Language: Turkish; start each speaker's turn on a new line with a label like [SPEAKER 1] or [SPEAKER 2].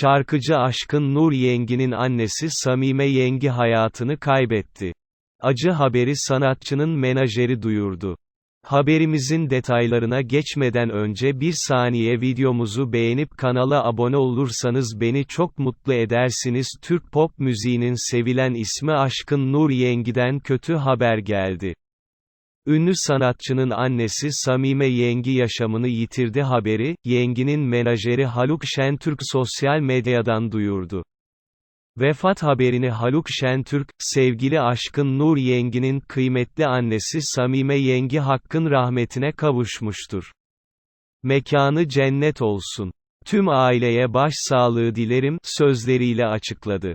[SPEAKER 1] Şarkıcı Aşkın Nur Yengi'nin annesi Samime Yengi hayatını kaybetti. Acı haberi sanatçının menajeri duyurdu. Haberimizin detaylarına geçmeden önce bir saniye videomuzu beğenip kanala abone olursanız beni çok mutlu edersiniz. Türk pop müziğinin sevilen ismi Aşkın Nur Yengi'den kötü haber geldi. Ünlü sanatçının annesi Samime Yengi yaşamını yitirdi haberi, Yengi'nin menajeri Haluk Şentürk sosyal medyadan duyurdu. Vefat haberini Haluk Şentürk, sevgili aşkın Nur Yengi'nin kıymetli annesi Samime Yengi Hakk'ın rahmetine kavuşmuştur. Mekanı cennet olsun. Tüm aileye başsağlığı dilerim, sözleriyle açıkladı.